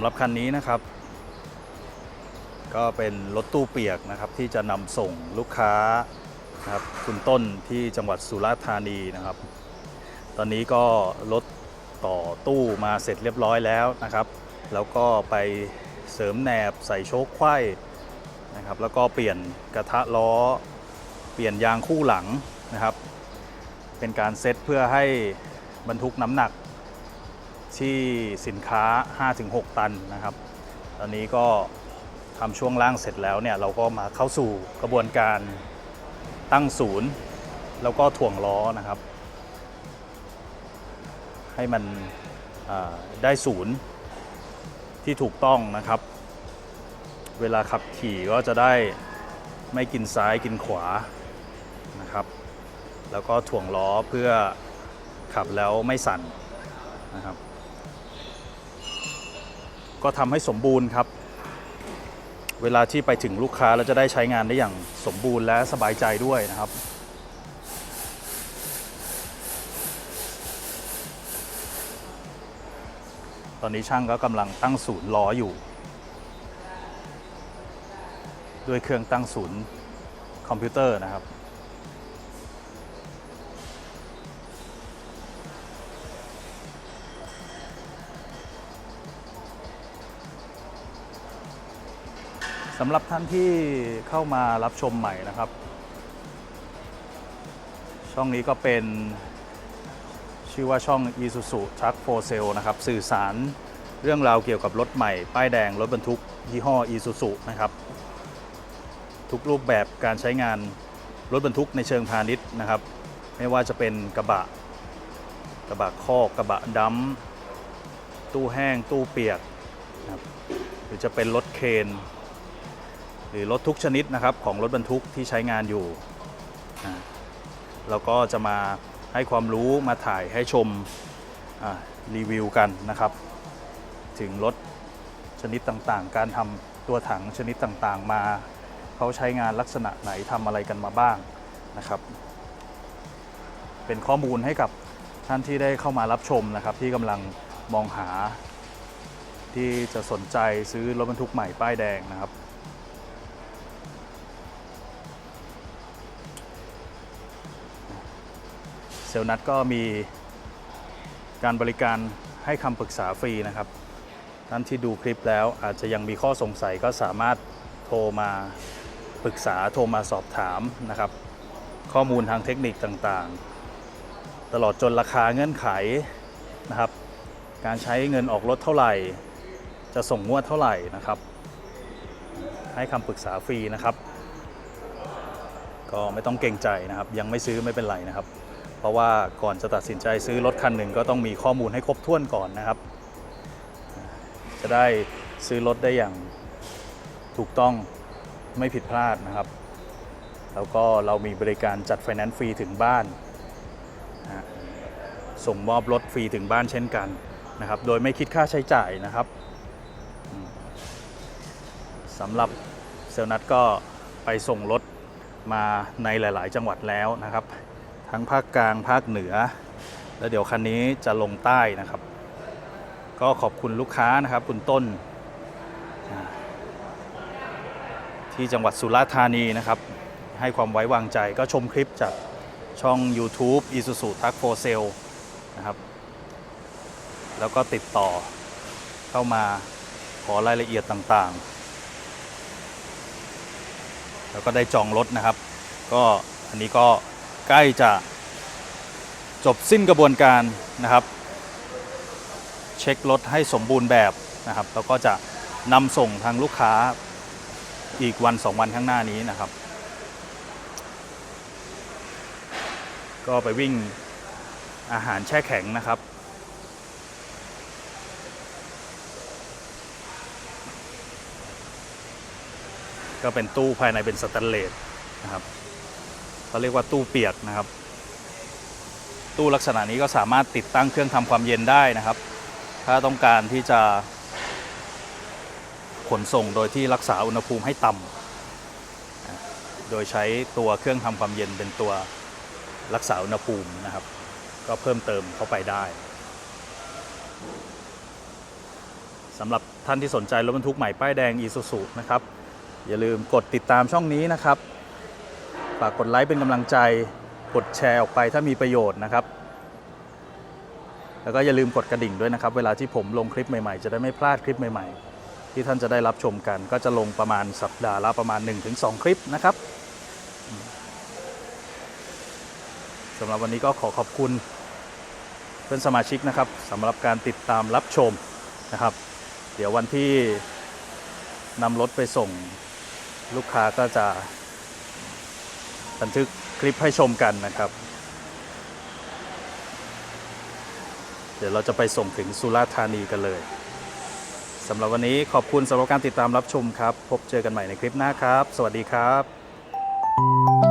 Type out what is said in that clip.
ำหรับคันนี้นะครับ ก็เป็นรถตู้เปียกนะครับที่จะนำส่งลูกค้านะครับคุณต้นที่จังหวัดสุราษฎร์ธานีนะครับ ตอนนี้ก็รถต่อตู้มาเสร็จเรียบร้อยแล้วนะครับ แล้วก็ไปเสริมแหนบใส่โชคไขว้นะครับ แล้วก็เปลี่ยนกระทะล้อ เปลี่ยนยางคู่หลังนะครับ เป็นการเซตเพื่อให้บรรทุกน้ำหนัก ที่สินค้า 5-6 ตันนะครับ ตอนนี้ก็ทำช่วงล่างเสร็จแล้วเนี่ยเราก็มาเข้าสู่กระบวนการตั้งศูนย์ แล้วก็ถ่วงล้อนะครับ ให้มันได้ศูนย์ที่ถูกต้องนะครับ เวลาขับขี่ก็จะได้ไม่กินซ้ายกินขวานะครับ แล้วก็ถ่วงล้อเพื่อขับแล้วไม่สั่นนะครับ ก็ทำให้สมบูรณ์ครับ เวลาที่ไปถึงลูกค้าเราจะได้ใช้งานได้อย่างสมบูรณ์และสบายใจด้วยนะครับตอนนี้ช่างก็กำลังตั้งศูนย์ล้ออยู่ ด้วยเครื่องตั้งศูนย์คอมพิวเตอร์นะครับ สำหรับท่านที่เข้ามารับชมใหม่นะครับ ช่องนี้ก็เป็นชื่อว่าช่อง Isuzu Truck for Sale นะครับ สื่อสารเรื่องราวเกี่ยวกับรถใหม่ ป้ายแดง รถบรรทุกยี่ห้อ Isuzu นะครับ ทุกรูปแบบการใช้งานรถบรรทุกในเชิงพาณิชย์นะครับ ไม่ว่าจะเป็นกระบะ กระบะคอกกระบะดัมตู้แห้งตู้เปียกนะครับหรือจะเป็นรถเคน หรือรถทุกชนิดนะครับของรถบรรทุกที่ใช้งานอยู่เราก็จะมาให้ความรู้มาถ่ายให้ชมรีวิวกันนะครับ ถึงรถชนิดต่างๆ การทำตัวถังชนิดต่างๆ มาเขาใช้งานลักษณะไหนทำอะไรกันมาบ้างนะครับ เป็นข้อมูลให้กับท่านที่ได้เข้ามารับชมนะครับ ที่กำลังมองหาที่จะสนใจซื้อรถบรรทุกใหม่ป้ายแดงนะครับ เซลนัดก็มีการบริการให้คำปรึกษาฟรีนะครับ ท่านที่ดูคลิปแล้วอาจจะยังมีข้อสงสัยก็สามารถโทรมาปรึกษาโทรมาสอบถามนะครับ ข้อมูลทางเทคนิคต่างๆ ตลอดจนราคาเงื่อนไขนะครับ การใช้เงินออกรถเท่าไหร่ จะส่งงวดเท่าไหร่นะครับ ให้คำปรึกษาฟรีนะครับ ก็ไม่ต้องเกรงใจนะครับ ยังไม่ซื้อไม่เป็นไรนะครับ เพราะว่าก่อนจะตัดสินใจซื้อรถคันหนึ่งก็ต้องมีข้อมูลให้ครบถ้วนก่อนนะครับ จะได้ซื้อรถได้อย่างถูกต้องไม่ผิดพลาดนะครับ แล้วก็เรามีบริการจัดไฟแนนซ์ฟรีถึงบ้านส่งมอบรถฟรีถึงบ้านเช่นกันนะครับ โดยไม่คิดค่าใช้จ่ายนะครับสำหรับเซลล์นัดก็ไปส่งรถมาในหลาย ๆ จังหวัดแล้วนะครับ ทั้งภาคกลางภาคเหนือ แล้วเดี๋ยวคันนี้จะลงใต้นะครับ ก็ขอบคุณลูกค้านะครับ คุณต้น ที่จังหวัดสุราษฎร์ธานีนะครับ ให้ความไว้วางใจก็ชมคลิปจากช่อง YouTube Isuzu Truck for Sale นะครับ แล้วก็ติดต่อเข้ามาขอรายละเอียดต่างๆ แล้วก็ได้จองรถนะครับ ก็อันนี้ก็ ใกล้จะจบสิ้นกระบวนการนะครับ เช็ครถให้สมบูรณ์แบบนะครับ แล้วก็จะนำส่งทางลูกค้าอีกวันสองวันข้างหน้านี้นะครับ ก็ไปวิ่งอาหารแช่แข็งนะครับก็เป็นตู้ภายในเป็นสแตนเลสนะครับ เขาเรียกว่าตู้เปียกนะครับ ตู้ลักษณะนี้ก็สามารถติดตั้งเครื่องทำความเย็นได้นะครับ ถ้าต้องการที่จะ ขนส่งโดยที่รักษาอุณหภูมิให้ต่ำอะโดยใช้ตัวเครื่องทำความเย็นเป็นตัวรักษาอุณหภูมินะครับ ก็เพิ่มเติมเข้าไปได้สำหรับท่านที่สนใจรถบรรทุกใหม่ป้ายแดง e s u s u นะครับ อย่าลืมกดติดตามช่องนี้นะครับ ฝากกดไลค์เป็นกำลังใจ กดแชร์ออกไปถ้ามีประโยชน์นะครับ แล้วก็อย่าลืมกดกระดิ่งด้วยนะครับ เวลาที่ผมลงคลิปใหม่ๆ จะได้ไม่พลาดคลิปใหม่ๆ ที่ท่านจะได้รับชมกัน ก็จะลงประมาณสัปดาห์ละประมาณ 1-2 คลิปนะครับสำหรับวันนี้ก็ขอขอบคุณเพื่อนสมาชิกนะครับสำหรับการติดตามรับชมนะครับ เดี๋ยววันที่นำรถไปส่งลูกค้าก็จะ บันทึกคลิปให้ชมกันนะครับ เดี๋ยวเราจะไปส่งถึงสุราษฎร์ธานีกันเลยสำหรับวันนี้ขอบคุณสำหรับการติดตามรับชมครับ พบเจอกันใหม่ในคลิปหน้าครับ สวัสดีครับ